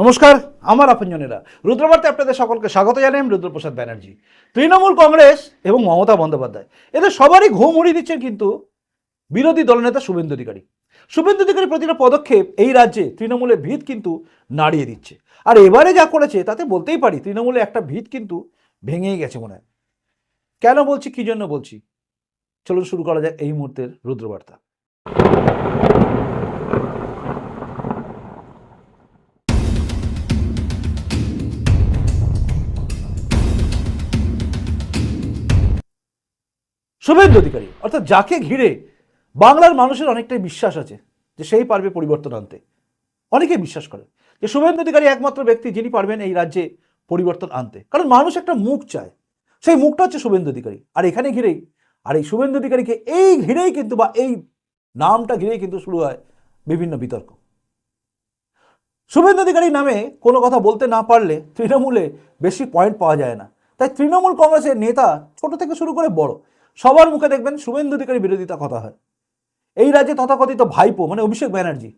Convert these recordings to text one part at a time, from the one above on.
নমস্কার, আমার আপনজনেরা। রুদ্রবার্তে আপনাদের সকলকে স্বাগত জানাই আমি রুদ্রপ্রসাদ ব্যানার্জি। তৃণমূল কংগ্রেস এবং মমতা বন্দ্যোপাধ্যায়, এদের সবারই ঘুম উড়িয়ে দিচ্ছেন কিন্তু বিরোধী দলনেতা শুভেন্দু অধিকারী। শুভেন্দু অধিকারী প্রতিটা পদক্ষেপ এই রাজ্যে তৃণমূলের ভিত কিন্তু নাড়িয়ে দিচ্ছে। আর এবারে যা করেছে, তাতে বলতেই পারি, তৃণমূলে একটা ভিত কিন্তু ভেঙেই গেছে মনে হয়। কেন বলছি, কি জন্য বলছি? চলুন শুরু করা যাক এই মুহূর্তের রুদ্রবার্তা। শুভেন্দু অধিকারী, অর্থাৎ যাকে ঘিরে বাংলার মানুষের অনেকটাই বিশ্বাস আছে যে সেই পারবে পরিবর্তন আনতে। অনেকেই বিশ্বাস করে যে শুভেন্দু অধিকারী একমাত্র ব্যক্তি যিনি পারবেন এই রাজ্যে পরিবর্তন আনতে। কারণ মানুষ একটা মুখ চায়, সেই মুখটা হচ্ছে শুভেন্দু অধিকারী। আর এখানে ঘিরেই, আর এই শুভেন্দু অধিকারীকে এই ঘিরেই কিন্তু বা এই নামটা ঘিরেই কিন্তু শুরু হয় বিভিন্ন বিতর্ক। শুভেন্দু অধিকারী নামে কোনো কথা বলতে না পারলে তৃণমূলে বেশি পয়েন্ট পাওয়া যায় না। তাই তৃণমূল কংগ্রেসের নেতা ছোট থেকে শুরু করে বড় সবার মুখে দেখবেন শুভেন্দু অধিকারী বিরোধিতা কথা হয়। এই রাজ্যে তথাকথিত ভাইপো মানে অভিষেক ব্যানার্জি,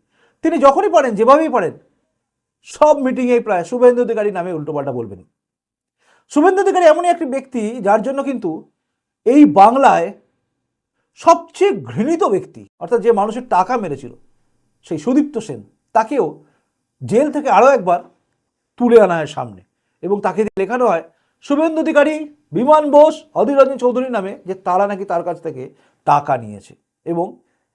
তিনি যখনই পারেন যেভাবেই পারেন সব মিটিংয়েই প্রায় শুভেন্দু অধিকারী নামে উল্টোপাল্টা বলবেন। শুভেন্দু অধিকারী এমনই একটি ব্যক্তি যার জন্য কিন্তু এই বাংলায় সবচেয়ে ঘৃণিত ব্যক্তি, অর্থাৎ যে মানুষের টাকা মেরেছিল, সেই সুদীপ্ত সেন, তাকেও জেল থেকে আরও একবার তুলে আনা হয় সামনে। এবং তাকে লেখানো হয়, শুভেন্দু অধিকারী বিমান বোস অধীর রঞ্জন চৌধুরী নামে যে তারা নাকি তার কাছ থেকে টাকা নিয়েছে এবং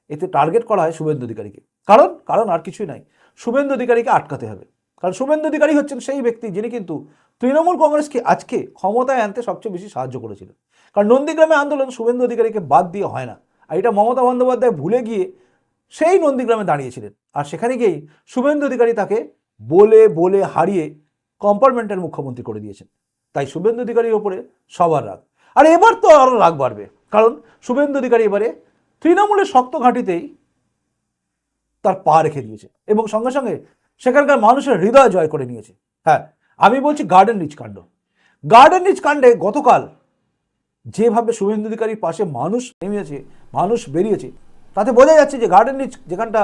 এতে টার্গেট করা হয় শুভেন্দু অধিকারীকে। কারণ কারণ আর কিছুই নাই। শুভেন্দু অধিকারীকে আটকাতে হবে। কারণ শুভেন্দু অধিকারী হচ্ছেন সেই ব্যক্তি যিনি কিন্তু তৃণমূল কংগ্রেসকে আজকে ক্ষমতায় আনতে সবচেয়ে বেশি সাহায্য করেছিলেন। কারণ নন্দীগ্রামে আন্দোলন শুভেন্দু অধিকারীকে বাদ দিয়ে হয় না। আর এটা মমতা বন্দ্যোপাধ্যায় ভুলে গিয়ে সেই নন্দীগ্রামে দাঁড়িয়েছিলেন। আর সেখানে গিয়েই শুভেন্দু অধিকারী তাকে বলে বলে হারিয়ে কম্পার্টমেন্টের মুখ্যমন্ত্রী করে দিয়েছেন। তাই শুভেন্দু অধিকারীর ওপরে সবার রাগ। আর এবার তো আরও রাগ বাড়বে। কারণ শুভেন্দু অধিকারী এবারে তৃণমূলের শক্ত ঘাঁটিতেই তার পা রেখে দিয়েছে এবং সঙ্গে সঙ্গে সেখানকার মানুষের হৃদয় জয় করে নিয়েছে। হ্যাঁ আমি বলছি গার্ডেন রিচ কাণ্ড গার্ডেন রিচ কাণ্ডে গতকাল যেভাবে শুভেন্দু অধিকারীর পাশে মানুষ নেমেছে, মানুষ বেরিয়েছে, তাতে বোঝা যাচ্ছে যে গার্ডেন রিচ যেখানটা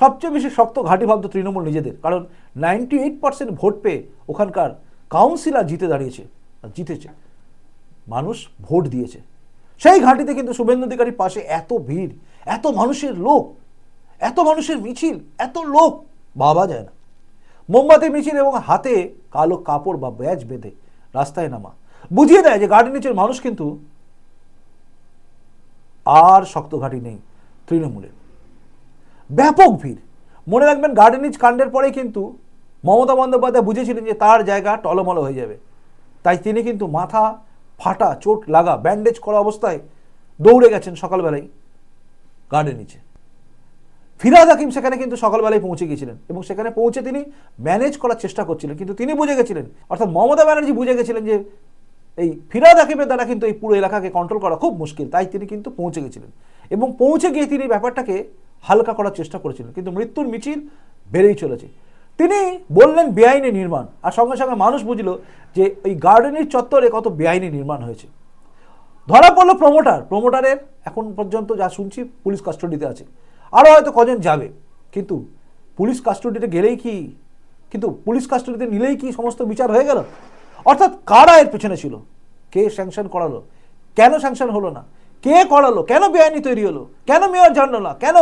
সবচেয়ে বেশি শক্ত ঘাঁটি ভাবতো তৃণমূল নিজেদের। কারণ নাইনটি এইট পার্সেন্ট ভোট পেয়ে ওখানকার কাউন্সিলর জিতে দাঁড়িয়েছে। জিতেছে। মানুষ ভোট দিয়েছে। সেই ঘাঁটিতে কিন্তু শুভেন্দু অধিকারীর পাশে এত ভিড়, এত মানুষের লোক, এত মানুষের মিছিল, এত লোক ভাবা যায় না। মোমবাতি, মিছিল এবং হাতে কালো কাপড় বা ব্যাজ বেঁধে রাস্তায় নামা। বুঝিয়ে দেয় যে গার্ডেন নিচের মানুষ কিন্তু আর শক্ত ঘাঁটি নেই তৃণমূলের। ব্যাপক ভিড়। মনে রাখবেন গার্ডেনিজ কাণ্ডের পরেই কিন্তু মমতা বন্দ্যোপাধ্যায় বুঝেছিলেন যে তার জায়গা টলমল হয়ে যাবে। তাই তিনি কিন্তু মাথা ফাটা, চোট লাগা ব্যান্ডেজ করা অবস্থায় দৌড়ে গেছেন সকালবেলায় গার্ডের নিচে। ফিরাদ হাকিম সেখানে কিন্তু সকালবেলায় পৌঁছে গিয়েছিলেন এবং সেখানে পৌঁছে তিনি ম্যানেজ করার চেষ্টা করছিলেন। কিন্তু তিনি বুঝে গেছিলেন, অর্থাৎ মমতা ব্যানার্জি বুঝে গেছিলেন যে এই ফিরাদ হাকিমের দ্বারা কিন্তু এই পুরো এলাকাকে কন্ট্রোল করা খুব মুশকিল, তাই তিনি কিন্তু পৌঁছে গেছিলেন এবং পৌঁছে গিয়ে তিনি ব্যাপারটাকে হালকা করার চেষ্টা করেছিলেন। কিন্তু মৃত্যুর মিছিল বেড়েই চলেছে। তিনি বললেন বেআইনি নির্মাণ। আর সঙ্গে সঙ্গে মানুষ বুঝলো যে ওই গার্ডেনের চত্বরে কত বেআইনি নির্মাণ হয়েছে। ধরা পড়ল প্রমোটার প্রমোটারের এখন পর্যন্ত যা শুনছি পুলিশ কাস্টডিতে আছে। আরও হয়তো কজন যাবে। কিন্তু পুলিশ কাস্টডিতে গেলেই কি, কিন্তু পুলিশ কাস্টডিতে নিলেই কি সমস্ত বিচার হয়ে গেল? অর্থাৎ কারা এর পেছনে ছিল? কে স্যাংশন করালো? কেন স্যাংশন হলো না? কে করালো? কেন বেআইনি তৈরি হলো? কেন মেয়র জানলো না? কেন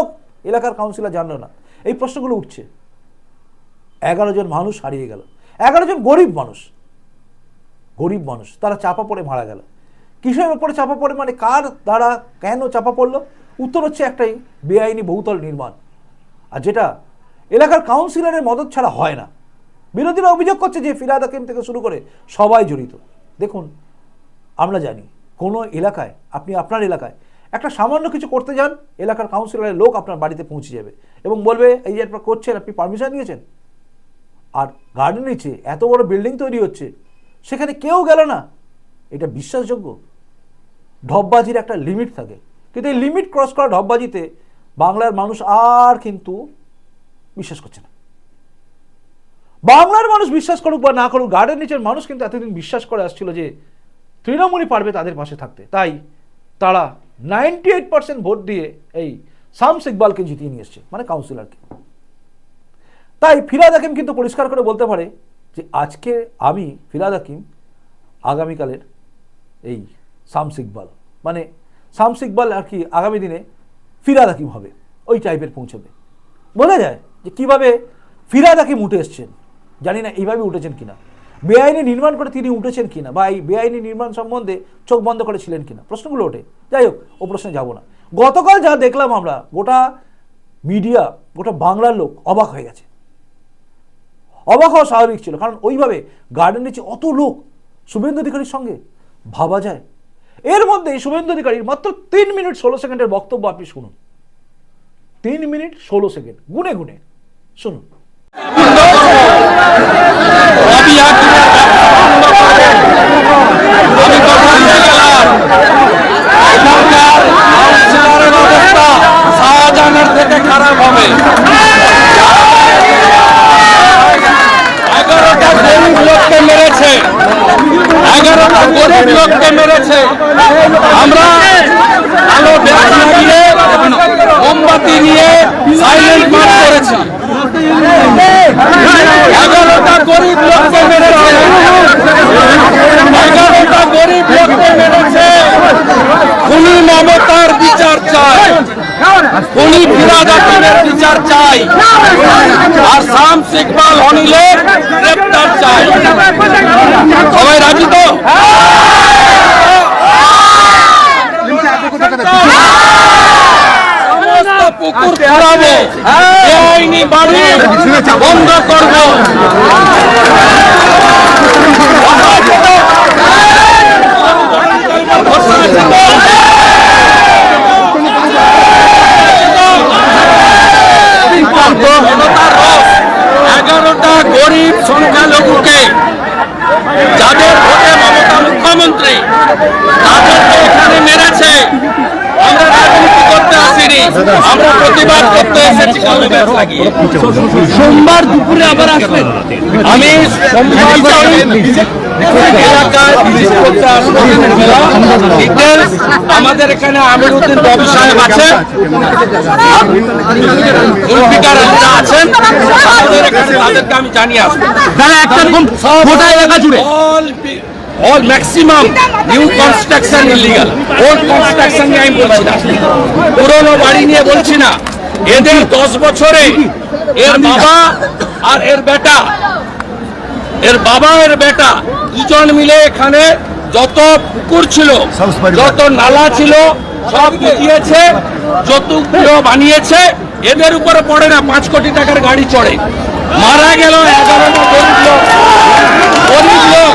এলাকার কাউন্সিলর জানলো না? এই প্রশ্নগুলো উঠছে। এগারো জন মানুষ হারিয়ে গেল। এগারো জন গরিব মানুষ। গরিব মানুষ, তারা চাপা পড়ে মারা গেল। কিসের ওপরে চাপা পড়ে মানে কার দ্বারা কেন চাপা পড়ল? উত্তর হচ্ছে একটাই, বেআইনি বহুতল নির্মাণ। আর যেটা এলাকার কাউন্সিলরের মদত ছাড়া হয় না। বিরোধীরা অভিযোগ করছে যে ফিরাদ হাকিম থেকে শুরু করে সবাই জড়িত। দেখুন, আমরা জানি, কোনো এলাকায়, আপনি আপনার এলাকায় একটা সামান্য কিছু করতে যান, এলাকার কাউন্সিলরের লোক আপনার বাড়িতে পৌঁছে যাবে এবং বলবে, এই যে করছেন, আপনি পারমিশন নিয়েছেন? আর গার্ডেন নিচে এত বড় বিল্ডিং তৈরি হচ্ছে, সেখানে কেউ গেল না। এটা বিশ্বাসযোগ্য? ঢপবাজির একটা লিমিট থাকে। কিন্তু এই লিমিট ক্রস করা ঢপবাজিতে বাংলার মানুষ আর কিন্তু বিশ্বাস করছে না। বাংলার মানুষ বিশ্বাস করুক বা না করুক গার্ডেন নিচের মানুষ কিন্তু এতদিন বিশ্বাস করে আসছিল যে তৃণমূলই পারবে তাদের পাশে থাকতে। তাই তারা নাইনটি এইট পার্সেন্ট ভোট দিয়ে এই শামস ইকবালকে জিতিয়ে নিয়ে এসছে মানে কাউন্সিলরকে তাই ফিরাদ হাকিম কিন্তু পরিষ্কার করে বলতে পারে যে আজকে আমি, ফিরাদ হাকিম, আগামীকালের এই শামস ইকবাল। মানে শামস ইকবাল আর কি আগামী দিনে ফিরাদ হাকিম হবে, ওই টাইপের পৌঁছবে। বোঝা যায় যে কীভাবে ফিরাদ হাকিম উঠে এসছেন। জানি না এইভাবে উঠেছেন কিনা। বেআইনি নির্মাণ করে তিনি উঠেছেন কিনা বা এই বেআইনি নির্মাণ সম্বন্ধে চোখ বন্ধ করেছিলেন কিনা, প্রশ্নগুলো ওঠে। যাই হোক, ও প্রশ্নে যাব না। গতকাল যা দেখলাম আমরা, গোটা মিডিয়া গোটা বাংলার লোক অবাক হয়ে গেছে। অবাক হওয়া স্বাভাবিক ছিল। কারণ ওইভাবে গার্ডেন নিচে অত লোক শুভেন্দু অধিকারীর সঙ্গে ভাবা যায়। এর মধ্যে শুভেন্দু অধিকারীর মাত্র তিন মিনিট ষোলো সেকেন্ডের বক্তব্য আপনি শুনুন। তিন মিনিট ষোলো সেকেন্ড, গুনে গুনে শুনুন। রবি হাকিমের ব্যবসা বন্ধ করবেন। আমি কথা দিয়ে গেলাম এখানকার কাউন্সিলরের অবস্থা শাহজাহানের থেকে খারাপ হবে এগারোটা গরিব লোককে মেরেছে এগারোটা গরিব লোককে মেরেছে। আমরা আলো ব্যাগ লাগিয়ে মোমবাতি নিয়ে সাইলেন্ট মার্চ করেছি। এগারোটা গরিব লোককে মেরেছে। এগারোটা গরিব লোককে মেরেছে। খুনি মমতার বিচার চাই। খুনি ফিরাদ হাকিমের বিচার চাই। আর শাম ইকবাল অনিলের গ্রেপ্তার চাই। সবাই রাজি তো? পুকুর খোলাবো। বেআইনি বন্ধ করব এগারোটা গরিব সংখ্যালঘুকে যাদের ভোটে মমতা মুখ্যমন্ত্রী তাদেরকে এখানে মেরেছে আমরা রাজনীতি করতে আসিনি আমরা প্রতিবাদ করতে এসেছি কালো ব্যাগ লাগিয়ে সোমবার দুপুরে আবার আসবেন। আমি আমাদের এখানে আমির উদ্দিন রবি সাহেব আছেন। আমাদের এখানে তাদেরকে আমি জানিয়ে আসব। একটা গোটা এলাকা জুড়ে। all maximum new construction illegal old construction নিয়ে আমি বলছি না। পুরনো বাড়ি নিয়ে বলছি না। এদের দশ বছরে এর বাবা আর এর বেটা। এর বাবা এর বেটা দুজন মিলে এখানে যত পুকুর ছিল যত নালা ছিল সব গুটিয়েছে যতগুলো বানিয়েছে এদের উপরে পড়ে না পাঁচ কোটি টাকার গাড়ি চড়ে মারা গেল এগারো গরিব লোক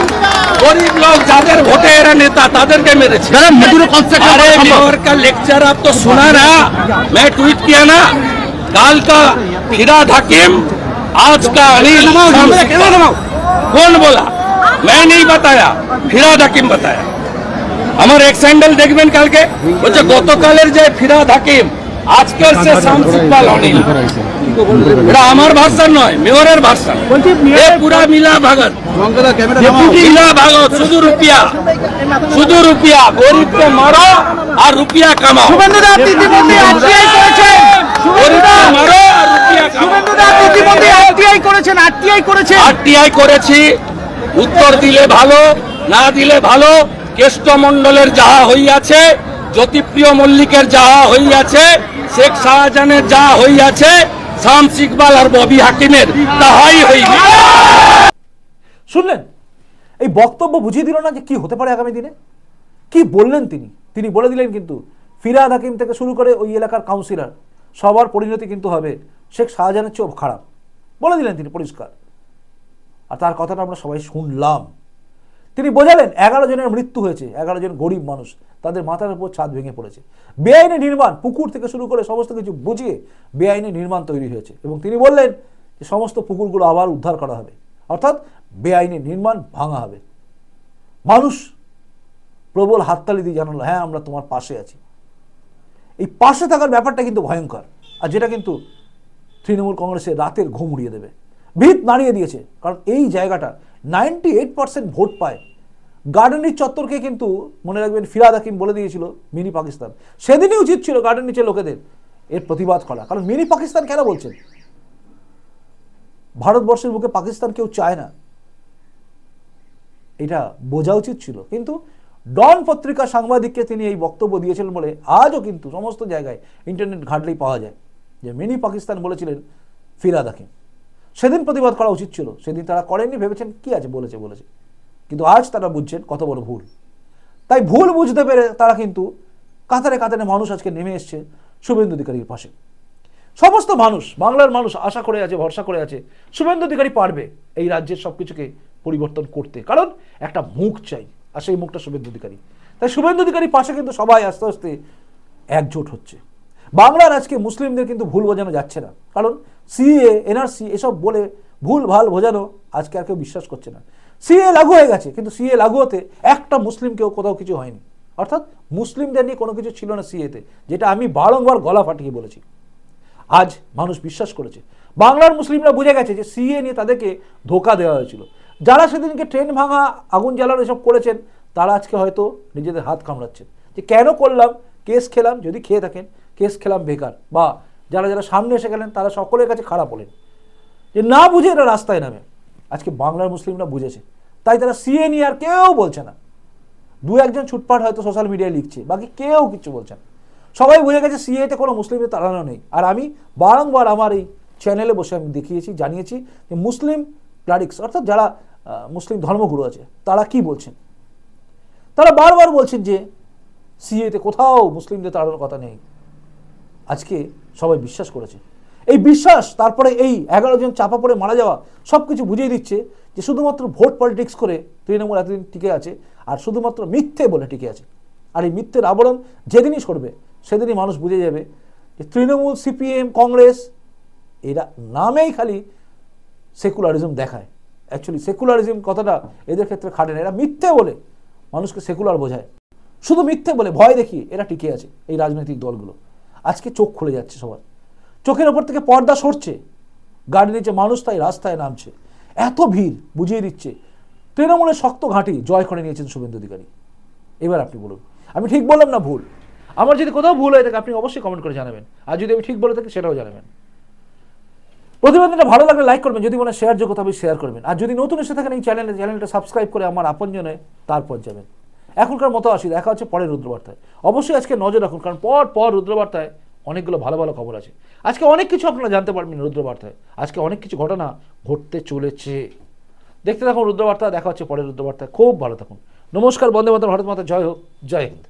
গরিব লোক যাদের ভোটে এরা নেতা তাদেরকে মেরেছে দাদা মেট্রো কনস্ট্রাকশন अरे করা সম্ভব। मेयर का लेक्चर आप तो सुना ना मैं ट्वीट किया ना काल का फिराद हकीम आज का अनिल शामसिक। कौन बोला मैं नहीं बताया ফিরাদ হাকিম बताया আমার এক স্যান্ডেল দেখবেন কালকে বলছে গতকালের যে ফিরাদ হাকিম আজকের সে শামসিকপাল অনিল এটা আমার ভাষণ নয় মেয়রের ভাষণ এ পুরা মিলা ভাগত মিলা ভাগত শুধু রুপিয়া শুধু রুপিয়া গরিবকে মারো আর রুপিয়া কামাও। শুভেন্দুদা আপনি ইতিমধ্যে আরটিআই করেছেন। গরিবকে মারো আর রুপিয়া কামাও। শুভেন্দুদা আপনি ইতিমধ্যে আরটিআই করেছেন আরটিআই করেছেন। আরটিআই করেছি। উত্তর দিলে ভালো না দিলে ভালো কেষ্টমণ্ডলের যাহা হইয়াছে জ্যোতিপ্রিয় মল্লিকের যাহা হইয়াছে শেখ শাহজাহানের যাহা হইয়াছে শামস ইকবাল আর ববি হাকিমের তাহাই হইবে। শুনলেন? এই বক্তব্য বুঝিয়ে দিল না যে কি হতে পারে আগামী দিনে? কি বললেন তিনি? তিনি বলে দিলেন কিন্তু, ফিরাদ হাকিম থেকে শুরু করে ওই এলাকার কাউন্সিলর সবার পরিণতি কিন্তু হবে শেখ শাহজাহানের চেয়েও খারাপ। বলে দিলেন তিনি পরিষ্কার। আর তার কথাটা আমরা সবাই শুনলাম। তিনি বোঝালেন, এগারো জনের মৃত্যু হয়েছে, এগারো জন গরিব মানুষ, তাদের মাথার উপর ছাদ ভেঙে পড়েছে। বেআইনি নির্মাণ, পুকুর থেকে শুরু করে সমস্ত কিছু বুঝিয়ে বেআইনি নির্মাণ তৈরি হয়েছে। এবং তিনি বললেন যে সমস্ত পুকুরগুলো আবার উদ্ধার করা হবে। অর্থাৎ বেআইনি নির্মাণ ভাঙা হবে। মানুষ প্রবল হাততালি দিয়ে জানালো হ্যাঁ আমরা তোমার পাশে আছি। এই পাশে থাকার ব্যাপারটা কিন্তু ভয়ঙ্কর। আর যেটা কিন্তু তৃণমূল কংগ্রেসের রাতের ঘুম উড়িয়ে দেবে। ভিত নাড়িয়ে দিয়েছে, কারণ এই জায়গাটা নাইনটি এইট পার্সেন্ট ভোট পায়। গার্ডেনির চত্বরকে কিন্তু মনে রাখবেন, ফিরাদ হাকিম বলে দিয়েছিল মিনি পাকিস্তান। সেদিনই উচিত ছিল গার্ডেন নিচে লোকেদের এর প্রতিবাদ করা, কারণ মিনি পাকিস্তান কেন বলছেন? ভারতবর্ষের বুকে পাকিস্তান কেউ চায় না। এটা বোঝা উচিত ছিল। কিন্তু ডন পত্রিকা সাংবাদিককে তিনি এই বক্তব্য দিয়েছিলেন বলে আজও কিন্তু সমস্ত জায়গায় ইন্টারনেট ঘাটলেই পাওয়া যায়। যে মিনি পাকিস্তান বলেছিলেন ফিরাদ হাকিম সেদিন প্রতিবাদ করা উচিত ছিল। সেদিন তারা করেননি, ভেবেছেন কি আছে, বলেছে বলেছে। কিন্তু আজ তারা বুঝছেন, কত বড় ভুল। তাই ভুল বুঝতে পেরে তারা কিন্তু কাতারে কাতারে মানুষ আজকে নেমে এসছে শুভেন্দু অধিকারীর পাশে। সমস্ত মানুষ, বাংলার মানুষ আশা করে আছে, ভরসা করে আছে, শুভেন্দু অধিকারী পারবে এই রাজ্যের সব কিছুকে পরিবর্তন করতে। কারণ একটা মুখ চাই, আর সেই মুখটা শুভেন্দু অধিকারী। তাই শুভেন্দু অধিকারী পাশে কিন্তু সবাই আস্তে আস্তে একজোট হচ্ছে। বাংলার আজকে মুসলিমদের কিন্তু ভুল বোঝানো যাচ্ছে না। কারণ সিএ, এনআরসি এসব বলে ভুল ভালো বোঝানো আজকে আর কেউ বিশ্বাস করছে না। সিএ লাগু হয়ে গেছে, কিন্তু সিএ লাগু হতে একটা মুসলিম কেউ কোথাও কিছু হয়নি। অর্থাৎ মুসলিমদের নিয়ে কোনো কিছু ছিল না সিএতে, যেটা আমি বারংবার গলা ফাটিয়ে বলেছি। আজ মানুষ বিশ্বাস করেছে। বাংলার মুসলিমরা বুঝে গেছে যে সিএ নিয়ে তাদেরকে ধোকা দেওয়া হয়েছিল। যারা সেদিনকে ট্রেন ভাঙা, আগুন জ্বালানো এসব করেছেন, তারা আজকে হয়তো নিজেদের হাত কামড়াচ্ছেন। যে কেন করলাম, কেস খেলাম, যদি খেয়ে থাকেন, কেস খেলাম বেকার। বা যারা যারা সামনে এসে গেলেন, তারা সকলের কাছে খারাপ হলেন। যে না বুঝে এরা রাস্তায় নামে। আজকে বাংলার মুসলিমরা বুঝেছে। তাই তারা সিএ নিয়ে আর কেউ বলছে না। দু একজন ছুটপাট হয়তো সোশ্যাল মিডিয়ায় লিখছে, বাকি কেউ কিছু বলছে না। সবাই বুঝে গেছে সিএতে কোনো মুসলিমদের তাড়ানো নেই। আর আমি বারংবার আমার এই চ্যানেলে বসে আমি দেখিয়েছি, জানিয়েছি যে মুসলিম ক্লারিক্স অর্থাৎ যারা মুসলিম ধর্মগুরু আছে, তারা কি বলছেন? তারা বারবার বলছেন যে, সিএতে কোথাও মুসলিমদের তাড়ানোর কথা নেই। আজকে সবাই বিশ্বাস করেছে। এই বিশ্বাস, তারপরে এই এগারো জন চাপা পড়ে মারা যাওয়া সব কিছু বুঝিয়ে দিচ্ছে যে শুধুমাত্র ভোট পলিটিক্স করে তৃণমূল এতদিন টিকে আছে, আর শুধুমাত্র মিথ্যে বলে টিকে আছে। আর এই মিথ্যের আবরণ যেদিনই সরবে, সেদিনই মানুষ বুঝে যাবে যে তৃণমূল, সিপিএম, কংগ্রেস, এরা নামেই খালি সেকুলারিজম দেখায়। অ্যাকচুয়ালি সেকুলারিজম কথাটা এদের ক্ষেত্রে খাটে না। এরা মিথ্যে বলে, মানুষকে সেকুলার বোঝায়। শুধু মিথ্যে বলে, ভয় দেখিয়ে এরা টিকে আছে এই রাজনৈতিক দলগুলো। আজকে চোখ খুলে যাচ্ছে সবার। চোখের ওপর থেকে পর্দা সরছে। গাড়ি নিচে মানুষ, তাই রাস্তায় নামছে। এত ভিড় বুঝিয়ে দিচ্ছে। তৃণমূলের শক্ত ঘাঁটি জয় করে নিয়েছেন শুভেন্দু অধিকারী। এবার আপনি বলুন। আমি ঠিক বললাম না ভুল? আমার যদি কোথাও ভুল হয়ে থাকে, আপনি অবশ্যই কমেন্ট করে জানাবেন। আর যদি আমি ঠিক বলে থাকি, সেটাও জানাবেন। প্রতিবেদনটা ভালো লাগলে লাইক করবেন, যদি মনে শেয়ার যোগ্য তবে শেয়ার করবেন। আর যদি নতুন এসে থাকেন এই চ্যানেলে চ্যানেলটা সাবস্ক্রাইব করে আমার আপনজনে তারপর যাবেন। এখনকার মতো আসি, দেখা হচ্ছে পরের রুদ্রবার্তায়। অবশ্যই আজকে নজর রাখুন, কারণ পর পর রুদ্রবার্তায় অনেকগুলো ভালো ভালো খবর আছে। আজকে অনেক কিছু আপনারা জানতে পারবেন রুদ্রবার্তায়। আজকে অনেক কিছু ঘটনা ঘটতে চলেছে। দেখতে থাকুন রুদ্রবার্তা, দেখা হচ্ছে পরের রুদ্রবার্তায়। খুব ভালো থাকুন। নমস্কার, বন্দে মাতা ভারত মাতা, জয় হোক, জয় হিন্দ।